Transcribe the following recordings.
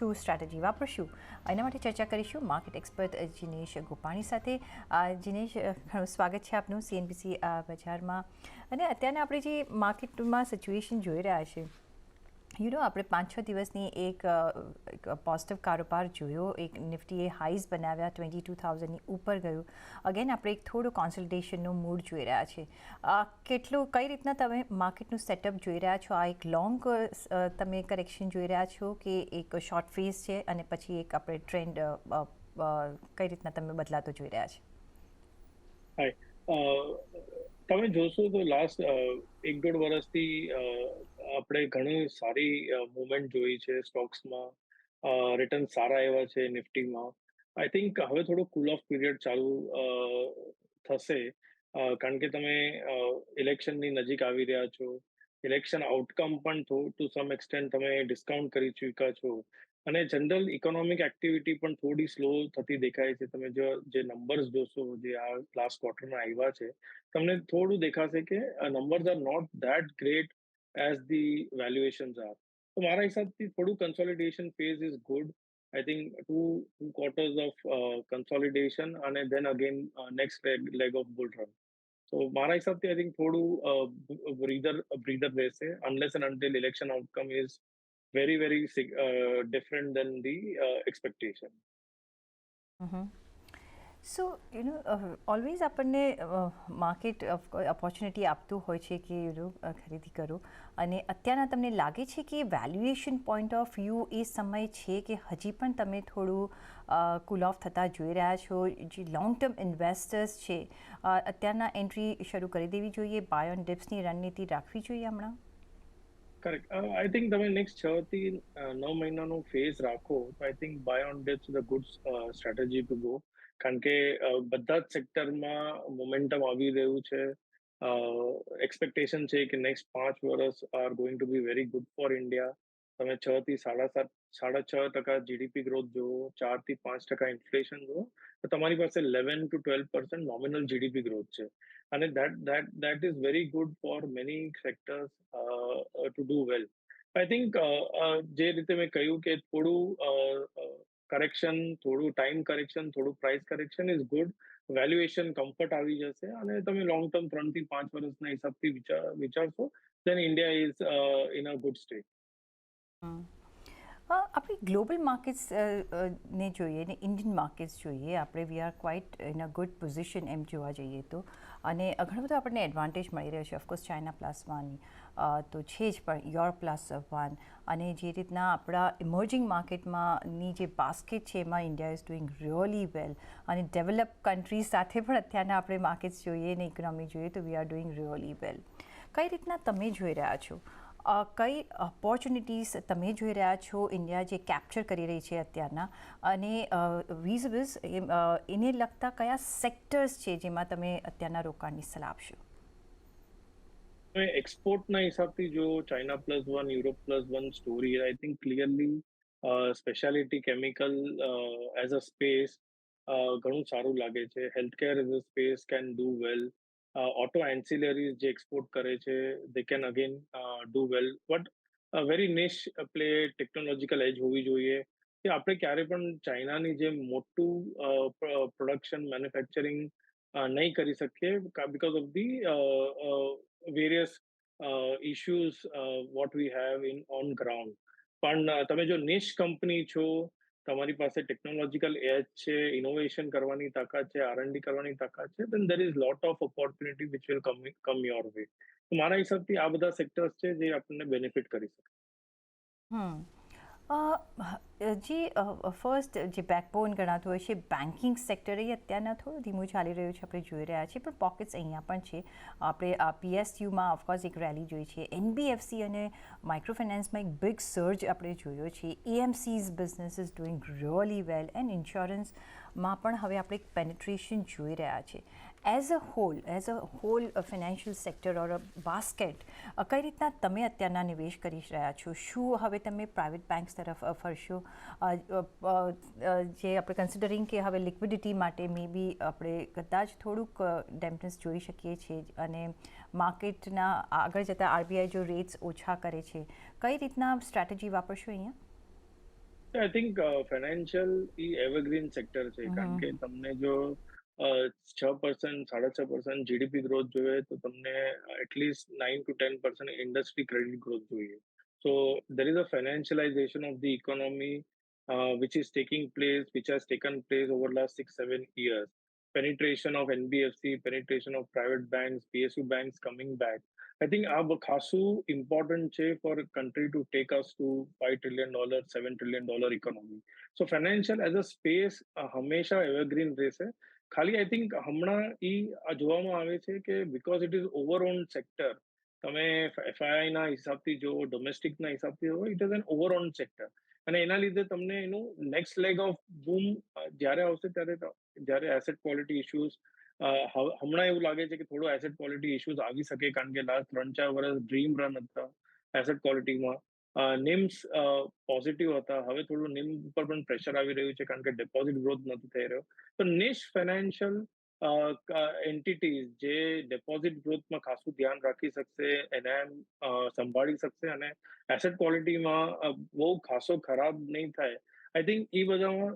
શું સ્ટ્રેટેજી વાપરશું. એના માટે ચર્ચા કરીશું માર્કેટ એક્સપર્ટ જિનેશ ગોપાણી સાથે. જિનેશ ઘણું સ્વાગત છે આપનું સીએનબીસી બજારમાં. અને અત્યારના આપણે જે માર્કેટમાં સિચ્યુએશન જોઈ રહ્યા છે યુ નો આપણે પાંચ છ દિવસની એક પોઝિટિવ કારોબાર જોયો. એક નિફ્ટીએ હાઈઝ બનાવ્યા ટ્વેન્ટી ટુ થાઉઝન્ડની ઉપર ગયું. અગેન આપણે એક થોડું કોન્સલ્ટેશનનો મૂડ જોઈ રહ્યા છે કેટલું, કઈ રીતના તમે માર્કેટનું સેટઅપ જોઈ રહ્યા છો? આ એક લોંગ તમે કરેક્શન જોઈ રહ્યા છો કે એક શોર્ટ ફેઝ છે અને પછી એક આપણે ટ્રેન્ડ કઈ રીતના તમે બદલાતો જોઈ રહ્યા છે? તમે જોશો તો લાસ્ટ એક દોઢ વર્ષથી આપણે ઘણી સારી મુવમેન્ટ જોઈ છે સ્ટોક્સમાં રિટર્ન સારા એવા છે નિફ્ટીમાં આઈ થિંક હવે થોડો કુલ ઓફ પીરિયડ ચાલુ થશે. કારણ કે તમે ઇલેક્શનની નજીક આવી રહ્યા છો. ઇલેક્શન આઉટકમ પણ ટુ સમ એક્સટેન્ટ તમે ડિસ્કાઉન્ટ કરી ચૂક્યા છો. અને જનરલ ઇકોનોમિક એક્ટિવિટી પણ થોડી સ્લો થતી દેખાય છે. તમે જો, જે નંબર્સ જોશો, જે આ લાસ્ટ ક્વાર્ટરમાં આવ્યા છે, તમને થોડું દેખાશે કે numbers are not that great as the valuations are તો મારા હિસાબથી થોડું consolidation phase is good I think two two quarters of consolidation અને then again next leg of bull run તો મારા હિસાબથી આઈ થિંક થોડું બ્રીધર બ્રીધર રહેશે unless and until election outcome is very very uh, different than the uh, expectation. So you know always આપણને market opportunity આપતું હોય છે કે યુ નો ખરીદી કરો. અને અત્યારના તમને લાગે છે કે વેલ્યુએશન પોઈન્ટ ઓફ વ્યૂ એ સમય છે કે હજી પણ તમે થોડું કુલ ઓફ થતાં જોઈ રહ્યા છો? જે લોંગ ટર્મ ઇન્વેસ્ટર્સ છે અત્યારના એન્ટ્રી શરૂ કરી દેવી જોઈએ બાયોન ડિપ્સની રણનીતિ રાખવી જોઈએ હમણાં? કરેક્ટ આઈ થિંક તમે નેક્સ્ટ છ થી નવ મહિનાનો ફેઝ રાખો, તો I think buy on that the good strategy to go કારણ કે બધા જ સેક્ટરમાં મોમેન્ટમ આવી રહ્યું છે. એક્સપેક્ટેશન છે કે નેક્સ્ટ પાંચ વર્ષ are going to be very good for India તમે છ થી સાડા સાત, સાડા છ ટકા જીડીપી ગ્રોથ જુઓ, ચારથી પાંચ ટકા ઇન્ફ્લેશન જુઓ, તો તમારી પાસે eleven to twelve percent nominal GDP growth છે. અને that that that is very good for many sectors uh, uh, to do well. I think uh, uh, જે રીતે મેં કહ્યું કે થોડું કરેક્શન થોડું ટાઈમ કરેક્શન થોડું price correction is good valuation comfort આવી જશે અને તમે લોંગ ટર્મ ત્રણથી પાંચ વર્ષના હિસાબથી વિચાર વિચારશો then India is in a good state uh, આપણે ગ્લોબલ માર્કેટ્સ ને જોઈએ ને ઇન્ડિયન માર્કેટ્સ જોઈએ, આપણે we are quite in a good position એમ જોવા જઈએ તો. અને ઘણું બધું આપણને એડવાન્ટેજ મળી રહ્યો છે ઓફકોર્સ ચાઇના પ્લસ વન તો છે જ, પણ યોર પ્લસ વન. અને જે રીતના આપણા ઇમર્જિંગ માર્કેટમાંની જે બાસ્કેટ છે, એમાં India is doing really well. અને ડેવલપ કન્ટ્રીઝ સાથે પણ અત્યારના આપણે માર્કેટ્સ જોઈએ ને ઇકોનોમી જોઈએ તો we are doing really well. કઈ રીતના તમે જોઈ રહ્યા છો? કઈ ઓપોર્ચ્યુનિટીઝ તમે જોઈ રહ્યા છો ઇન્ડિયા જે કેપ્ચર કરી રહી છે અત્યારના? અને વીઝ વીઝ એને લગતા કયા સેક્ટર્સ છે જેમાં તમે અત્યારના રોકાણની સલાહ આપશો? એક્સપોર્ટના હિસાબથી જો China plus one Europe plus one story I think clearly speciality chemical as a space ઘણું સારું લાગે છે. Healthcare as a space can do well auto ancillaries જે એક્સપોર્ટ કરે છે they can again do well but very niche play technological edge હોવી જોઈએ કે આપણે ક્યારે પણ ચાઇનાની જેમ મોટું પ્રોડક્શન મેન્યુફેક્ચરિંગ નહીં કરી શકીએ because of the various issues what we have in on ground પણ તમે જો નિશ કંપની છો તમારી પાસે ટેકનોલોજીકલ એજ છે ઇનોવેશન કરવાની તાકાત છે આરએનડી કરવાની તાકાત છે then there is lot of opportunity which will come come your way મારા હિસાબથી આ બધા સેક્ટર્સ છે જે આપણને બેનિફિટ કરી શકે. અ, જે ફર્સ્ટ જે બેકબોન ગણાતું હોય છે બેન્કિંગ સેક્ટર અત્યારના થોડું ધીમું ચાલી રહ્યું છે, આપણે જોઈ રહ્યા છીએ, પણ પોકેટ્સ અહીંયા પણ છે. આપણે પીએસયુમાં ઓફકોર્સ એક રેલી જોઈ છે. એનબીએફસી અને માઇક્રો ફાઇનાન્સમાં એક બિગ સર્જ આપણે જોયો છે. AMCs business is doing really well and ઇન્સ્યોરન્સમાં પણ હવે આપણે એક પેનિટ્રેશન જોઈ રહ્યા છે. As a whole as a whole financial sector or a basket કઈ રીતના તમે અત્યારના નિવેશ કરી રહ્યા છો? શું હવે તમે પ્રાઇવેટ બેંક્સ તરફ ફરશો? જે આપણે કન્સિડરિંગ કે હવે લિક્વિડિટી માટે મે બી આપણે કદાચ થોડુંક ડેમ્પનેસ જોઈ શકીએ છીએ અને માર્કેટના આગળ જતાં આરબીઆઈ જો રેટ્સ ઓછા કરે છે કઈ રીતના સ્ટ્રેટેજી વાપરશો અહીંયા? આઈ થિંક ફાઇનાન્શિયલ ઈ એવરગ્રીન સેક્ટર છે કારણ કે તમને જો છ પર્સન્ટ સાડા છ પર્સન્ટ જીડીપી ગ્રોથ જોઈએ તો તમને at least nine to ten percent industry credit growth જોઈએ. So there is a financialization of the economy which is taking place, which has taken place over last six, seven years. Penetration of nbfc penetration of private banks psu banks coming back. I think આ ખાસું important છે for country to take us to five trillion dollar seven trillion dollar economy so financial as a space હંમેશા evergreen રહેશે. ખાલી I think હમણાં આ જોવામાં આવે છે કે because it is overowned sector તમે એફઆઈઆઈ ના હિસાબથી જો ડોમેસ્ટિકના હિસાબથી હોય it is an overowned sector અને એના લીધે તમને એનું નેક્સ્ટ લેગ ઓફ બૂમ જ્યારે આવશે ત્યારે જ્યારે એસેટ ક્વોલિટી ઇશ્યુઝ હમણાં એવું લાગે છે કે થોડો એસેટ ક્વોલિટી ઇશ્યુઝ આવી શકે, કારણ કે લાસ્ટ ત્રણ ચાર વર્ષ ડ્રીમ રન હતા એસેટ ક્વોલિટીમાં નિમ્સ પોઝિટિવ હતા. હવે થોડું નિમ ઉપર પણ પ્રેશર આવી રહ્યું છે, કારણ કે ડિપોઝિટ ગ્રોથ નથી થઈ રહ્યો. તો નિશ ફાઇનાન્શિયલ એન્ટિટીઝ જે ડિપોઝિટ ગ્રોથમાં ખાસું ધ્યાન રાખી શકશે એને સંભાળી શકશે અને એસેટ ક્વોલિટીમાં બહુ ખાસો ખરાબ નહીં થાય. આઈ થિંક એ બધામાં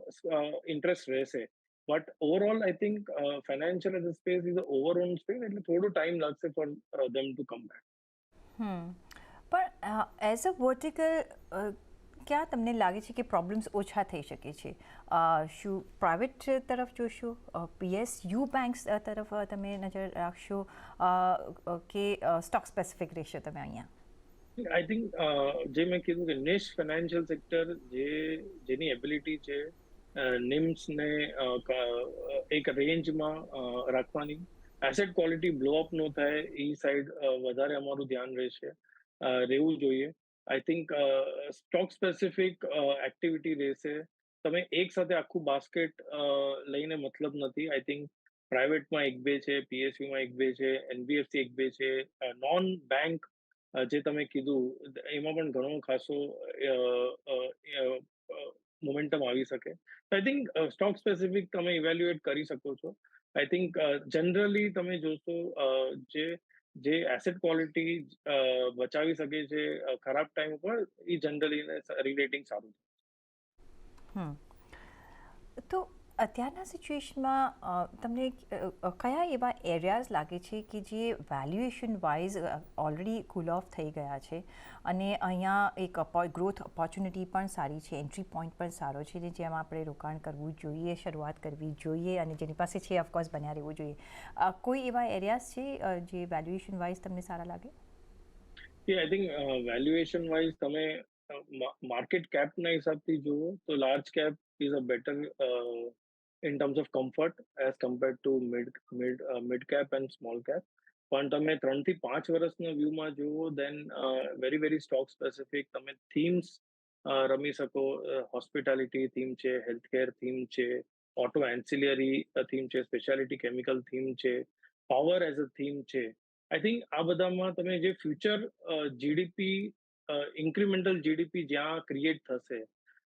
ઇન્ટરેસ્ટ રહેશે. But overall I think financial a space is overall space એટલે થોડું ટાઈમ લાગશે for them to come back hmm. પણ એઝ અ વર્ટિકલ ક્યાં તમને લાગે છે કે પ્રોબ્લેમ્સ ઓછા થઈ શકે છે? શું પ્રાઇવેટ તરફ જોશો? પીએસયુ બેંક્સ તરફ તમે નજર રાખશો? કે સ્ટોક સ્પેસિફિક રહેશો તમે અહીંયા? આઈ થિંક જે મેં કીધું કે નિશ ફાઇનાન્શિયલ સેક્ટર જે, જેની એબિલિટી છે નિમ્સને એક રેન્જમાં રાખવાની. એસેટ ક્વોલિટી બ્લો અપ ન થાય એ સાઈડ વધારે અમારું ધ્યાન રહેશે. રહેવું જોઈએ I think stock specific activity રહેશે તમે એક સાથે આખું બાસ્કેટ લઈને મતલબ નથી આઈ થિંક પ્રાઇવેટમાં એક બે છે પીએસયુમાં એક બે છે એનબીએફસી એક બે છે નોન બેંક જે તમે કીધું એમાં પણ ઘણો ખાસો મોમેન્ટમ આવી શકે આઈ થિંક સ્ટોક સ્પેસિફિક તમે ઇવેલ્યુએટ કરી શકો છો આઈ થિંક જનરલી તમે જોશો જે જે એસેટ ક્વોલિટી બચાવી શકે છે ખરાબ ટાઈમ ઉપર એ જનરલી રિલેટિંગ સારું છે અત્યારના સિચ્યુએશનમાં તમને કયા એવા એરિયાઝ લાગે છે કે જે valuation wise already cool off થઈ ગયા છે? અને અહીંયા એક ગ્રોથ ઓપોર્ચ્યુનિટી પણ સારી છે એન્ટ્રી પોઈન્ટ પણ સારો છે જેમાં આપણે રોકાણ કરવું જોઈએ, શરૂઆત કરવી જોઈએ અને જેની પાસે છે ઓફકોર્સ બન્યા રહેવું જોઈએ. કોઈ એવા એરિયાઝ છે જે વેલ્યુએશન વાઇઝ તમને સારા લાગે? આઈ થિંક વેલ્યુએશન વાઇઝ તમે માર્કેટ કેપના હિસાબથી જુઓ તો large cap is a better in terms of comfort as compared to mid mid uh, mid cap and small cap. પણ તમે ત્રણથી પાંચ વર્ષના વ્યૂમાં જુઓ then very very stock specific તમે થીમ્સ રમી શકો હોસ્પિટાલિટી થીમ છે હેલ્થકેર થીમ છે ઓટો એન્સિલિયરી થીમ છે સ્પેશિયાલિટી કેમિકલ થીમ છે પાવર એઝ અ થીમ છે. આઈ થિંક આ બધામાં તમે જે ફ્યુચર જીડીપી ઇન્ક્રીમેન્ટલ જીડીપી જ્યાં ક્રિએટ થશે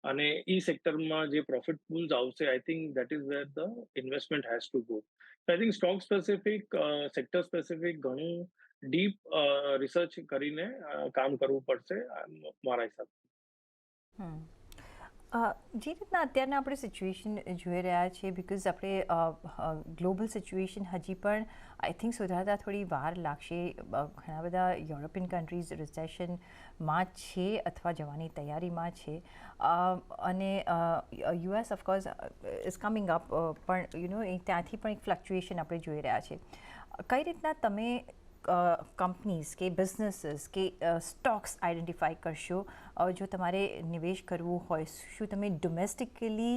અને ઈ સેક્ટરમાં જે પ્રોફિટ પૂલ્સ આવશે I think that is where the investment has to go I think stock specific sector specific ઘણું ડીપ રિસર્ચ કરીને કામ કરવું પડશે મારા હિસાબથી. જે રીતના અત્યારના આપણે સિચ્યુએશન જોઈ રહ્યા છીએ બિકોઝ આપણે ગ્લોબલ સિચ્યુએશન હજી પણ આઈ થિંક સુધારતા થોડી વાર લાગશે. ઘણા બધા યુરોપિયન કન્ટ્રીઝ રિસેશનમાં છે અથવા જવાની તૈયારીમાં છે. અને US of course is coming up પણ યુ નો ત્યાંથી પણ એક ફ્લક્ચ્યુએશન આપણે જોઈ રહ્યા છીએ. કઈ રીતના તમે કંપનીઝ કે બિઝનેસીસ કે સ્ટોક્સ આઈડેન્ટિફાઈ કરશો જો તમારે નિવેશ કરવું હોય શું તમે ડોમેસ્ટિકલી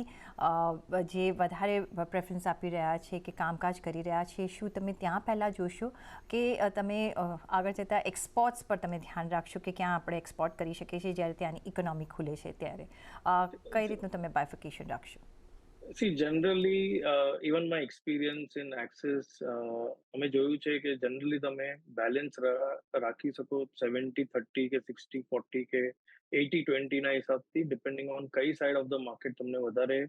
જે વધારે પ્રેફરન્સ આપી રહ્યા છે કે કામકાજ કરી રહ્યા છે શું તમે ત્યાં પહેલાં જોશો કે તમે આગળ જતાં એક્સપોર્ટ્સ પર તમે ધ્યાન રાખશો કે ક્યાં આપણે એક્સપોર્ટ કરી શકીએ છીએ જ્યારે ત્યાંની ઇકોનોમી ખુલે છે ત્યારે? કઈ રીતનું તમે બાયફિકેશન રાખશો? See generally even my experience in Axis અમે જોયું છે કે જનરલી તમે બેલેન્સ રાખી શકો સેવન્ટી થર્ટી કે સિક્સટી ફોર્ટી કે એટી ટ્વેન્ટીના હિસાબથી ડિપેન્ડિંગ ઓન કઈ સાઈડ ઓફ ધ માર્કેટ તમને વધારે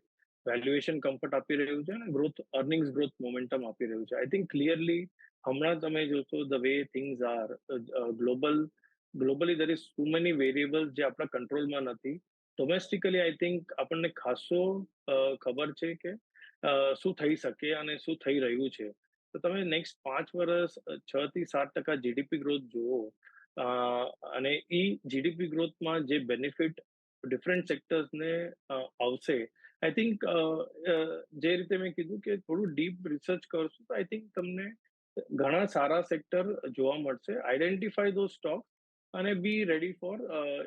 વેલ્યુએશન કમ્ફર્ટ આપી રહ્યું છે અને ગ્રોથ અર્નિંગ્સ ગ્રોથ મોમેન્ટમ આપી રહ્યું છે આઈ થિંક ક્લિયરલી હમણાં તમે જોશો the way things are global globally there is too many variable જે આપણા કંટ્રોલમાં નથી ડોમેસ્ટિકલી આઈ થિંક આપણને ખાસો ખબર છે કે શું થઈ શકે અને શું થઈ રહ્યું છે. તો તમે નેક્સ્ટ પાંચ વર્ષ છ થી સાત ટકા જીડીપી ગ્રોથ જુઓ અને એ જીડીપી ગ્રોથમાં જે બેનિફિટ ડિફરન્ટ સેક્ટર્સને આવશે આઈ થિંક જે રીતે મેં કીધું કે થોડું ડીપ રિસર્ચ કરશું તો આઈ થિંક તમને ઘણા સારા સેક્ટર જોવા મળશે. આઈડેન્ટિફાય ધો સ્ટોક અને be ready for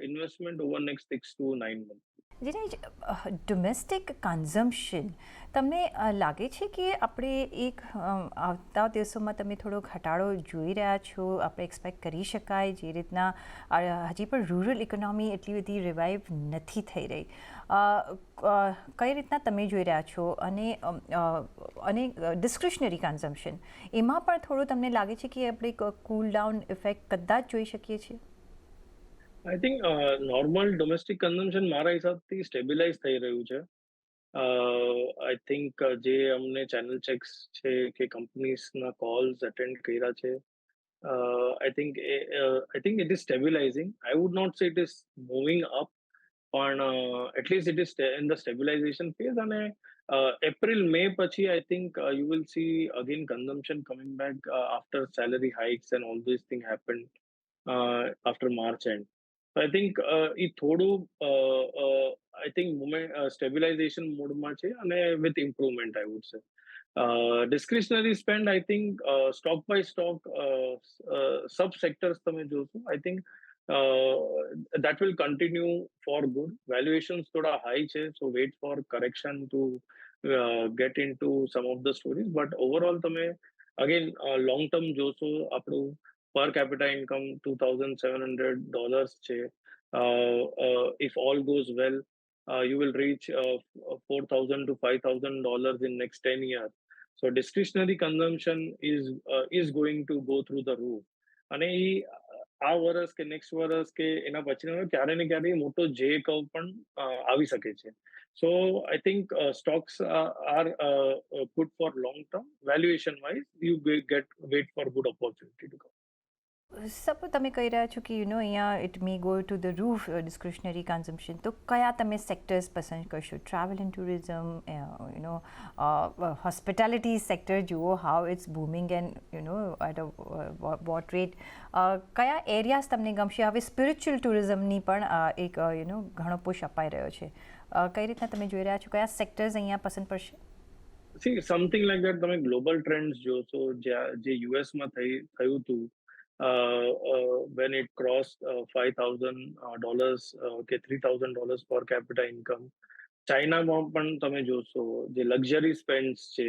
investment over next six to nine month જીનેજ domestic consumption તમને લાગે છે કે આપણે એક આવતા દિવસોમાં તમે થોડો ઘટાડો જોઈ રહ્યા છો? આપણે એક્સપેક્ટ કરી શકાય જે રીતના હજી પણ રૂરલ ઇકોનોમી એટલી બધી રિવાઇવ નથી થઈ રહી. કઈ રીતના તમે જોઈ રહ્યા છો? અને અને ડિસ્ક્રિશનરી કન્ઝમ્પશન એમાં પણ થોડું તમને લાગે છે કે આપણે કૂલ ડાઉન ઇફેક્ટ કદાચ જોઈ શકીએ છીએ? I think normal domestic consumption મારા હિસાબથી સ્ટેબિલાઇઝ થઈ રહ્યું છે. આઈ થિંક જે અમને ચેનલ ચેક્સ છે કે કંપનીઝના કોલ્સ અટેન્ડ કર્યા છે I think I think it is stabilising I would not say it is moving up પણ at least it is in the stabilisation phase અને એપ્રિલ મે પછી I think you will see again consumption coming back after salary hikes and all this thing happen after March end I think એ થોડું I think moment stabilisation મોડમાં છે અને with improvement I would say discretionary spend I think stock by stock sub sectors તમે જોશો I think that will continue for good. Valuations થોડા high છે, so wait for correction to uh, get into some of the stories. But overall તમે again uh, long term જોશો આપણું per capita income $2,700 છે. Uh, uh, if all goes well, uh, you will reach uh, 4,000 to 5,000 dollars in next 10 years. So discretionary consumption is uh, is going to go through the roof. અને એ આ વર્ષ કે next વર્ષ કે એના પછીનો ક્યારે ને ક્યારે મોટો જે કર્વ પણ અ, આવી શકે છે so I think stocks are good for long term valuation wise you get wait for good opportunity to come suppose તમે કહી રહ્યા છો કે યુ નો અહીંયા it may go to the roof discretionary consumption તો કયા તમે સેક્ટર્સ પસંદ કરશો? Travel and tourism you know hospitality sector જુઓ how it's booming and you know at a what rate કયા એરિયાઝ તમને ગમશે? હવે સ્પિરિચ્યુઅલ ટુરિઝમની પણ એક યુ નો ઘણો પુશ અપાઈ રહ્યો છે. કઈ રીતના તમે જોઈ રહ્યા છો? કયા સેક્ટર્સ અહીંયા પસંદ પડશે? સી સમથિંગ લાઈક દેટ તમે ગ્લોબલ ટ્રેન્ડ્સ જોશો જે યુએસમાં થઈ, થયું હતું when it cross five thousand dollars કે three thousand dollars per capita income ચાઇનામાં પણ તમે જોશો, જે લક્ઝરી સ્પેન્ડ્સ છે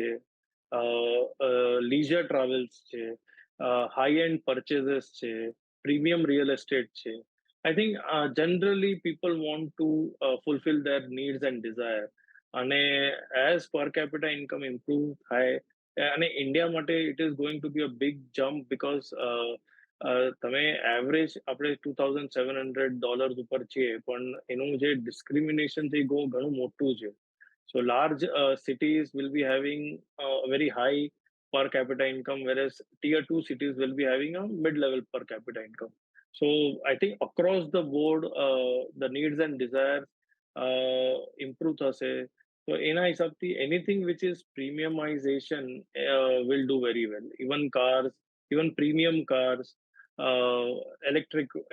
લીઝર ટ્રાવેલ્સ છે હાઈ એન્ડ પરચેઝસ છે પ્રીમિયમ રિયલ એસ્ટેટ છે. I think generally people want to fulfill their needs and desire અને as per capita income improve થાય, અને ઇન્ડિયા માટે it is going to be a big jump because તમે average આપણે two thousand seven hundred dollars ઉપર છીએ પણ એનું જે ડિસ્ક્રિમિનેશન છે એ ઘણું મોટું છે so large cities will be having very high capita income, whereas tier two cities will be having a mid-level per capita income. So I think across the board, uh, the needs and desires uh, improve થશે તો એના હિસાબથી anything which is premiumization uh, will do very well. Even cars, even premium uh,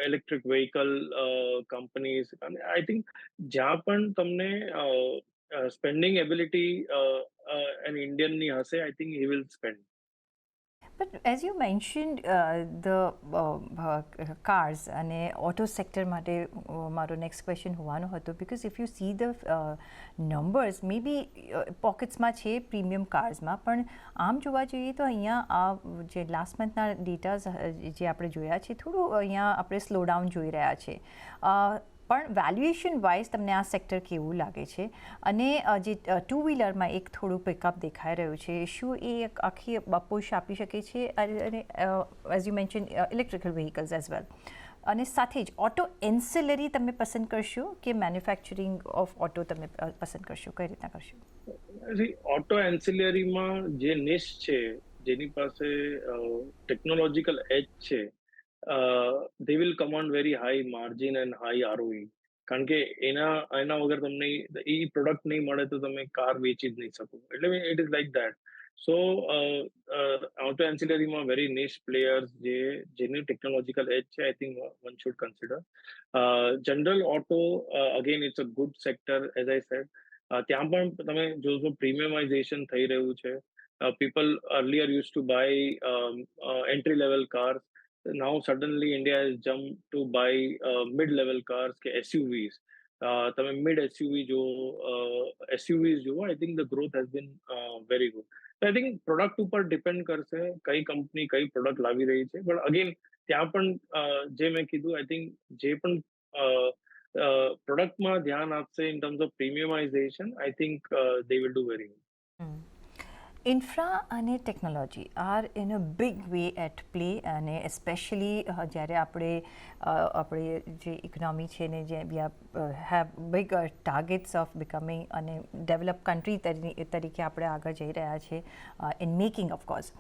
electric vehicle uh, companies. અને I think જ્યાં પણ તમને spending ability an Indian ની હશે I think he will spend. Mentioned, uh, the uh, uh, cars અને auto sector માટે uh, મારો next question હોવાનો હતો. Because if you see the numbers may be પોકેટ્સમાં છે પ્રીમિયમ કાર્સમાં પણ આમ જોવા જઈએ તો અહીંયા આ જે લાસ્ટ મંથના ડેટા જે આપણે જોયા છે થોડું અહીંયા આપણે સ્લો જોઈ રહ્યા છે. પણ વેલ્યુએશન વાઇઝ તમને આ સેક્ટર કેવું લાગે છે? અને જે ટુ વ્હીલરમાં એક થોડું પિકઅપ દેખાઈ રહ્યું છે, શું એ એક આખી બપોશ આપી શકે છે? અને as you mention electrical vehicles as well અને સાથે જ ઓટો એન્સેલરી તમે પસંદ કરશો કે મેન્યુફેક્ચરિંગ ઓફ ઓટો તમે પસંદ કરશો? કઈ રીતના કરશો? ઓટો એન્સિલરીમાં જે નિશ છે, જેની પાસે ટેકનોલોજીકલ એજ છે they will command very high margin and high ROE કારણ કે એના એના વગર તમને એ પ્રોડક્ટ નહીં મળે તો તમે કાર વેચી જ નહીં શકો. એટલે it is like that so auto એન્સિલરીમાં very niche players જે, જેની ટેકનોલોજીકલ એજ છે I think one should consider general auto again it's a good sector as I said ત્યાં પણ તમે જોશો પ્રીમિયમાઇઝેશન થઈ રહ્યું છે. People earlier use to buy entry level cars now suddenly India has jumped to buy uh, mid-level cars SUVs. તમે mid SUV જો SUVs જુઓ I think the growth has been very good I think product ઉપર depend કરશે કઈ company કઈ product લાવી રહી છે પણ અગેન ત્યાં પણ જે મેં કીધું આઈ થિંક જે પણ પ્રોડક્ટમાં ધ્યાન આપશે in terms of premiumisation I think they will do very good infra અને technology are in a big way at play અને એસ્પેશિયલી જ્યારે આપણે આપણે જે ઇકોનોમી છે ને જે we have big targets of becoming અને ડેવલપ કન્ટ્રી તરીકે આપણે આગળ જઈ રહ્યા છે ઇન મેકિંગ ઓફકોર્સ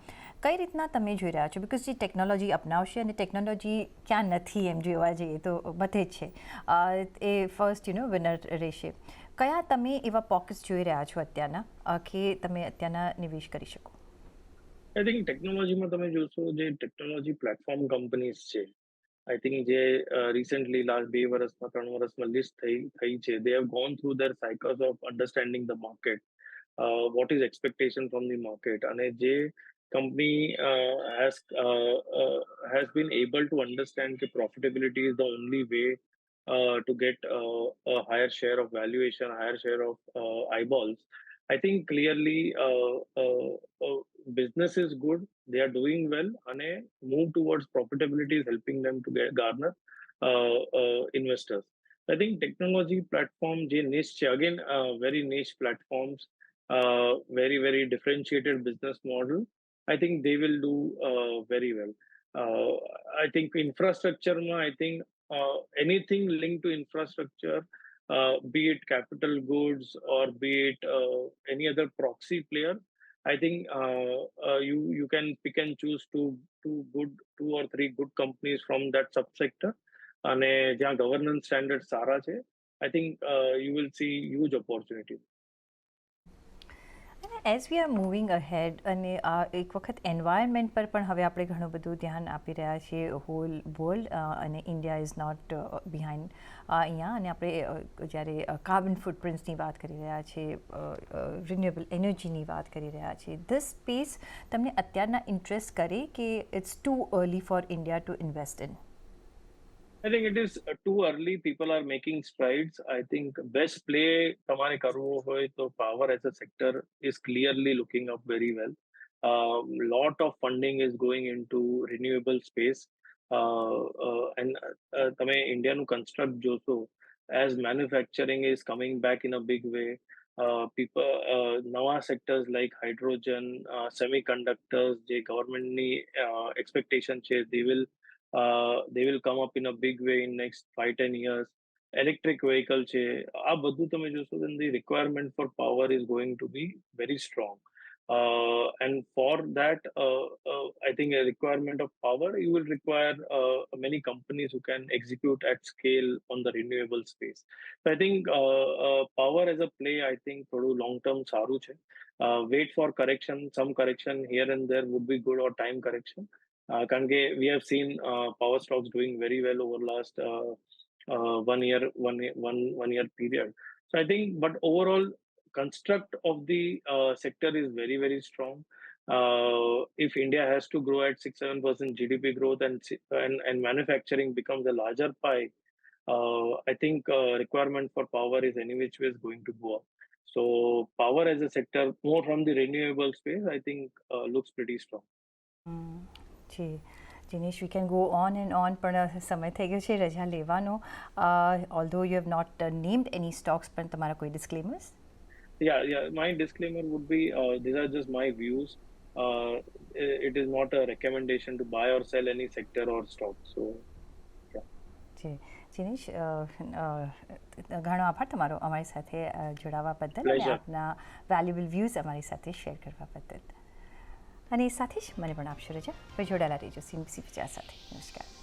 કઈ રીતના તમે જોઈ રહ્યા છો? બિકોઝ જે ટેકનોલોજી અપનાવશે અને ટેકનોલોજી ક્યાં નથી એમ જોવા જઈએ તો બધે જ છે. એ ફર્સ્ટ યુ નો વિનર રહેશે. કયા તમે એવા પોકેટ્સ જોઈ રહ્યા છો અત્યારના કે તમે અત્યારના નિવેશ કરી શકો? આઈ થિંક ટેકનોલોજીમાં તમે જોશો, જે ટેકનોલોજી પ્લેટફોર્મ કંપનીઝ છે આઈ થિંક જે રિસેન્ટલી લાસ્ટ બે વર્ષમાં, ત્રણ વર્ષમાં લિસ્ટ થઈ થઈ છે they have gone through their cycles of understanding the market what is expectation from the market અને જે company has has been able to understand કે profitability is the only way uh, to get uh, a higher share of valuation, higher share of uh, eyeballs. I think clearly business is good. They are doing well, and a move towards profitability is helping them to get garner investors. I think technology platform, niche again, very niche platforms, very very differentiated business model. I think they will do very well. I think infrastructure, I think uh, anything linked to infrastructure, uh, be it capital goods or be it uh, any other proxy player, I think you you can pick and choose two two good two or three good companies from that subsector. અને જ્યાં governance standard સારા છે I think you will see huge opportunity As we are moving ahead અને આ એક વખત environment પર પણ હવે આપણે ઘણું બધું ધ્યાન આપી રહ્યા છીએ હોલ વર્લ્ડ અને ઇન્ડિયા ઇઝ નોટ બિહાઇન્ડ અહીંયા અને આપણે જ્યારે કાર્બન ફૂટપ્રિન્ટ્સની વાત કરી રહ્યા છીએ રિન્યુએબલ એનર્જીની વાત કરી રહ્યા છીએ. ધીસ સ્પેસ તમને અત્યારના ઇન્ટરેસ્ટ કરે કે it's too early for India to invest in I think it is too early. People are making strides. I think best play તમારે કરવો હોય તો power as a sector is clearly looking up very well. A uh, lot of funding is going into renewable space. Uh, uh, and તમે ઇન્ડિયાનું construct જોશો as manufacturing is coming back in a big way. people નવા sectors like hydrogen semiconductors જે ગવર્મેન્ટની expectation છે they will uh, they will come up in a big way in next five ten years electric vehicle છે આ બધું તમે જોશો then the requirement for power is going to be very strong uh, and for that uh, uh, i think a requirement of power you will require uh, many companies who can execute at scale on the renewable space so i think uh, uh, power as a play i think થોડું long term સારું છે uh, wait for correction some correction here and there would be good or time correction have seen uh, power stocks doing very well over last uh, uh, one year, one one one year period. So I think, but overall, construct of the uh, sector is very very strong. Uh, if India has to grow at six seven percent GDP growth and and and manufacturing becomes a larger pie, uh, I think uh, requirement for power is any which way is going to go up. So power as a sector, more from the renewable space, I think looks pretty strong. G Jinesh we can go on and on પણ સમય થઈ ગયો છે રજા લેવાનો although you have not named any stocks પણ તમારા કોઈ ડિસ્ક્લેમર્સ. My disclaimer would be uh, these are just my views. Uh, it is not a recommendation to buy or sell any sector or stock. So, જી જીનેશ ઘણો આભાર તમારો અમારી સાથે જોડાવા બદલ અને આપના વેલ્યુબલ વ્યૂઝ અમારી સાથે શેર કરવા બદલ અને સાથે જ મને પણ આપશો રજા જોડાયેલા રહીજો. સીમસી વિચાર સાથે. નમસ્કાર.